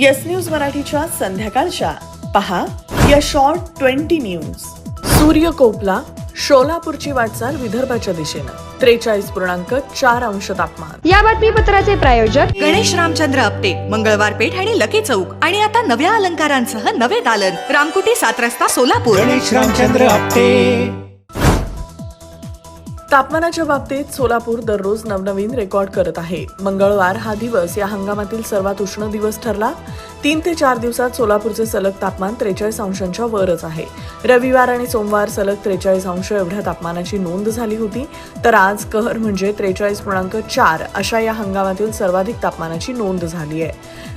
Yes news मराठीच्या संध्याकाळच्या. पहा या शॉर्ट ट्वेंटी न्यूज सूर्यकोपला शोलापूरची वाटचाल विदर्भाच्या दिशेनं. त्रेचाळीस पूर्णांक चार अंश तापमान. या बातमीपत्राचे प्रायोजक गणेश रामचंद्र आपटे मंगळवार पेठ आणि लकी चौक. आणि आता नव्या अलंकारांसह नवे दालन. रामकुटी सात रस्ता सोलापूर. गणेश रामचंद्र आपटे. तापमानाच्या बाबतीत सोलापूर दररोज नवनवीन रेकॉर्ड करत आहे. मंगळवार हा दिवस या हंगामातील सर्वात उष्ण दिवस ठरला. तीन ते चार दिवसात सोलापूरचे सलग तापमान त्रेचाळीस अंशांच्या वरच आहे. रविवार आणि सोमवार सलग त्रेचाळीस अंश एवढ्या तापमानाची नोंद झाली होती. तर आज कहर म्हणजे त्रेचाळीस पूर्णांक चार अशा या हंगामातील सर्वाधिक तापमानाची नोंद झाली आहे.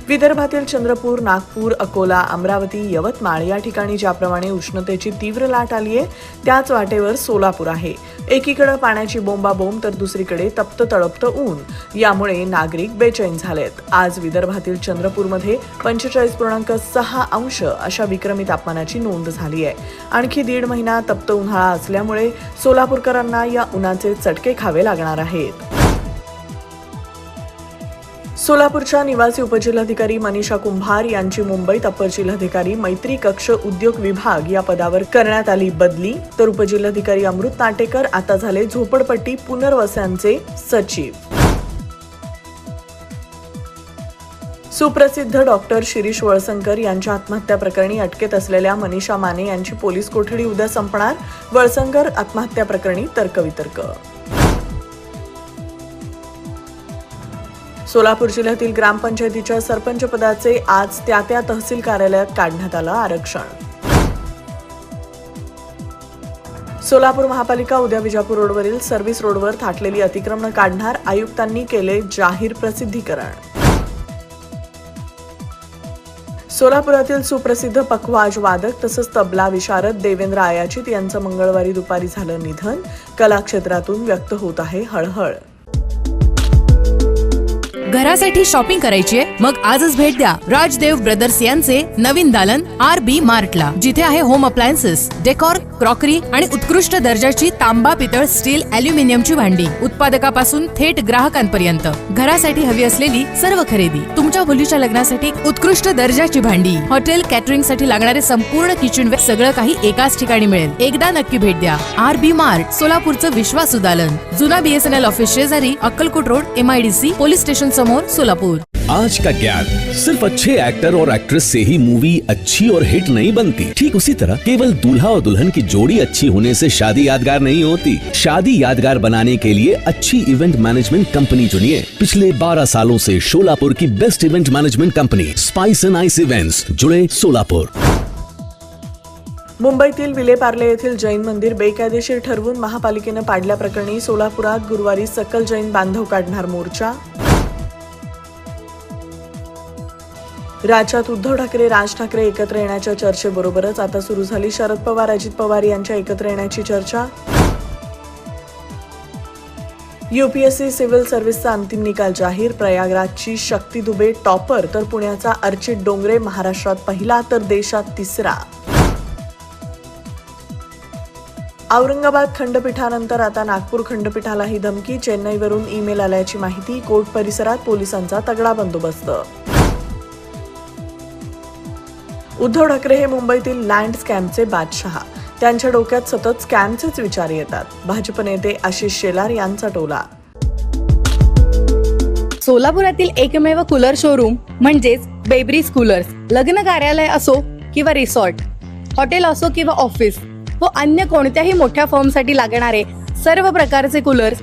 विदर्भातील चंद्रपूर नागपूर अकोला अमरावती यवतमाळ या ठिकाणी ज्याप्रमाणे उष्णतेची तीव्र लाट आली आहे त्याच वाटेवर सोलापूर आहे. एकीकडे पाण्याची बोंबाबोंब तर दुसरीकडे तप्त तळपत ऊन. यामुळे नागरिक बेचैन झालेत. आज विदर्भातील चंद्रपूरमध्ये पंचेचाळीस पूर्णांक सहा अंश अशा विक्रमी तापमानाची नोंद झाली आहे. आणखी दीड महिना तप्त उन्हाळा असल्यामुळे सोलापूरकरांना या उन्हाचे चटके खावे लागणार आहेत. सोलापूरच्या निवासी उपजिल्हाधिकारी मनीषा कुंभार यांची मुंबईत अपर जिल्हाधिकारी मैत्री कक्ष उद्योग विभाग या पदावर करण्यात आली बदली. तर उपजिल्हाधिकारी अमृत नाटेकर आता झाले झोपडपट्टी पुनर्वस्यांचे सचिव. सुप्रसिद्ध डॉक्टर शिरीष वळसंकर यांच्या आत्महत्या प्रकरणी अटकेत असलेल्या मनीषा माने यांची पोलीस कोठडी उद्या संपणार? वळसंकर आत्महत्या प्रकरणी तर्कवितर्क. सोलापूर जिल्ह्यातील ग्रामपंचायतीच्या सरपंच पदाचे आज त्या त्या तहसील कार्यालयात काढण्यात आलं आरक्षण. सोलापूर महापालिका उद्या विजापूर रोडवरील सर्व्हिस रोडवर थाटलेली अतिक्रमण काढणार आयुक्तांनी केले जाहीर प्रसिद्धीकरण. सोलापुरातील सुप्रसिद्ध पखवाज वादक तसंच तबला विशारद देवेंद्र आयाचित यांचं मंगळवारी दुपारी झालं निधन. कलाक्षेत्रातून व्यक्त होत आहे हळहळ. घरासाठी शॉपिंग करायची आहे मग आजच भेट द्या. राजदेव ब्रदर्स यांचे नवीन दालन आर बी मार्टला जिथे आहे होम अप्लायन्सेस डेकॉर क्रॉकरी आणि उत्कृष्ट दर्जाची तांबा पितळ स्टील अल्युमिनियमची भांडी. उत्पादकापासून थेट ग्राहकांपर्यंत. घरासाठी हवी असलेली सर्व खरेदी. तुमच्या मुलीच्या लग्नासाठी उत्कृष्ट दर्जाची भांडी. हॉटेल कॅटरिंगसाठी लागणारे संपूर्ण किचन सगळं काही एकाच ठिकाणी मिळेल. एकदा नक्की भेट द्या. आर बी मार्ट सोलापूरचं विश्वासुदालन जुना बीएसएनएल ऑफिस शेजारी Akkalkot road MIDC police station समोर सोलापूर। आज का ज्ञान सिर्फ़ अच्छे एक्टर और एक्ट्रेस से ही मूवी अच्छी और हिट नहीं बनती। ठीक उसी तरह केवल दूल्हा और दुल्हन की जोड़ी अच्छी होने से शादी यादगार नहीं होती। शादी यादगार बनाने के लिए अच्छी इवेंट मैनेजमेंट कंपनी चुनिए। पिछले 12 सालों से शोलापुर की best event management company Spice and Ice Events जुड़े सोलापुर। मुंबईतील विलेपार्ले येथील जैन मंदिर बेकायदेशीर ठरवून महापालिकेनं पाडल्याप्रकरणी सोलापुरात गुरुवारी सकल जैन बांधव काढणार मोर्चा। राज्यात उद्धव ठाकरे राज ठाकरे एकत्र येण्याच्या चर्चेबरोबरच आता सुरू झाली शरद पवार अजित पवार यांच्या एकत्र येण्याची चर्चा. युपीएससी सिव्हिल सर्व्हिसचा अंतिम निकाल जाहीर प्रयागराजची शक्ती दुबे टॉपर तर पुण्याचा अर्चित डोंगरे महाराष्ट्रात पहिला तर देशात तिसरा. औरंगाबाद खंडपीठानंतर आता नागपूर खंडपीठाला ही धमकी चेन्नईवरून ईमेल आल्याची माहिती कोर्ट परिसरात पोलिसांचा तगडा बंदोबस्त. उद्धव ठाकरे हे मुंबईतील लँड स्कॅमचे बादशहा. त्यांच्या डोक्यात सतत स्कॅमचेच विचार येतात. भाजप नेते आशिष शेलार यांचा टोला. सोलापुरातील एकमेव कूलर शोरूम म्हणजेच बेब्रीज कूलर्स लग्न कार्यालय असो किंवा रिसॉर्ट हॉटेल असो किंवा ऑफिस व अन्य कोणत्याही मोठ्या फॉर्मसाठी लागणारे सर्व प्रकारचे कूलर्स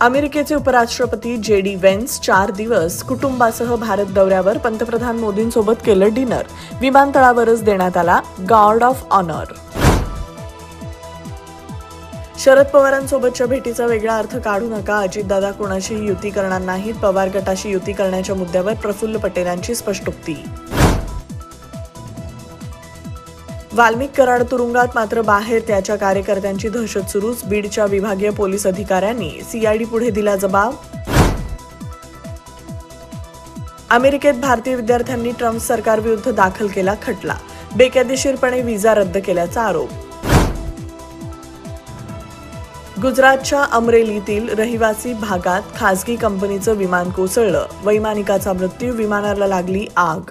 अमेरिकेचे उपराष्ट्रपती जे डी वेन्स चार दिवस कुटुंबासह भारत दौऱ्यावर पंतप्रधान मोदींसोबत केलं डिनर. विमानतळावरच देण्यात आला गार्ड ऑफ ऑनर. शरद पवारांसोबतच्या भेटीचा वेगळा अर्थ काढू नका. अजितदादा कोणाशी युती करणार नाहीत. पवार गटाशी युती करण्याच्या मुद्द्यावर प्रफुल्ल पटेलांची स्पष्टोक्ती. वाल्मिक कराड तुरुंगात मात्र बाहेर त्याच्या कार्यकर्त्यांची दहशत सुरूच. बीडच्या विभागीय पोलीस अधिकाऱ्यांनी सीआयडी पुढे दिला जबाब. अमेरिकेत भारतीय विद्यार्थ्यांनी ट्रम्प सरकारविरुद्ध दाखल केला खटला. बेकायदेशीरपणे व्हिसा रद्द केल्याचा आरोप. गुजरातच्या अमरेलीतील रहिवासी भागात खासगी कंपनीचं विमान कोसळलं. वैमानिकाचा मृत्यू विमानाला लागली आग.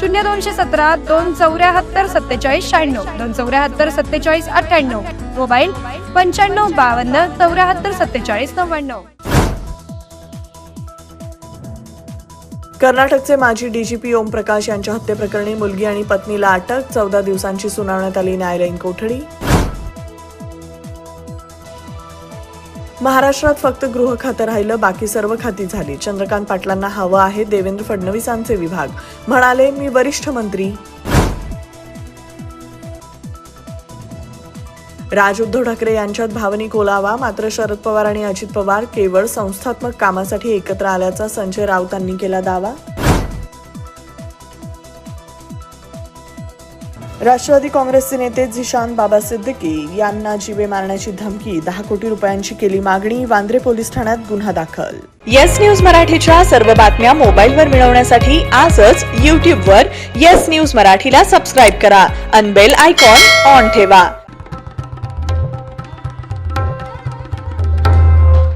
शून्य दोनशे सतरा दोन चौऱ्याहत्तर सत्तेचाळीस शहाण्णव दोन चौऱ्याहत्तर सत्तेचाळीस अठ्ठ्याण्णव. मोबाईल पंच्याण्णव बावन्न चौऱ्याहत्तर सत्तेचाळीस नव्याण्णव. कर्नाटकचे माजी डीजीपी ओमप्रकाश यांच्या हत्येप्रकरणी मुलगी आणि पत्नीला अटक चौदा दिवसांची सुनावण्यात आली न्यायालयीन कोठडी. महाराष्ट्रात फक्त गृह खातं राहिलं बाकी सर्व खाती झाली. चंद्रकांत पाटलांना हवं आहे देवेंद्र फडणवीसांचे विभाग. म्हणाले मी वरिष्ठ मंत्री. राज उद्धव ठाकरे यांच्यात भावनिक ओलावा मात्र शरद पवार आणि अजित पवार केवळ संस्थात्मक कामासाठी एकत्र आल्याचा संजय राऊतांनी केला दावा. राष्ट्रवादी काँग्रेसचे नेते झिशान बाबा सिद्दीकी यांना जीवे मारण्याची धमकी दहा कोटी रुपयांची केली मागणी वांद्रे पोलीस ठाण्यात गुन्हा दाखल. येस न्यूज मराठीच्या सर्व बातम्या मोबाईलवर मिळवण्यासाठी आजच यूट्यूबवर येस न्यूज मराठीला सबस्क्राईब करा. अनबेल आयकॉन ऑन ठेवा.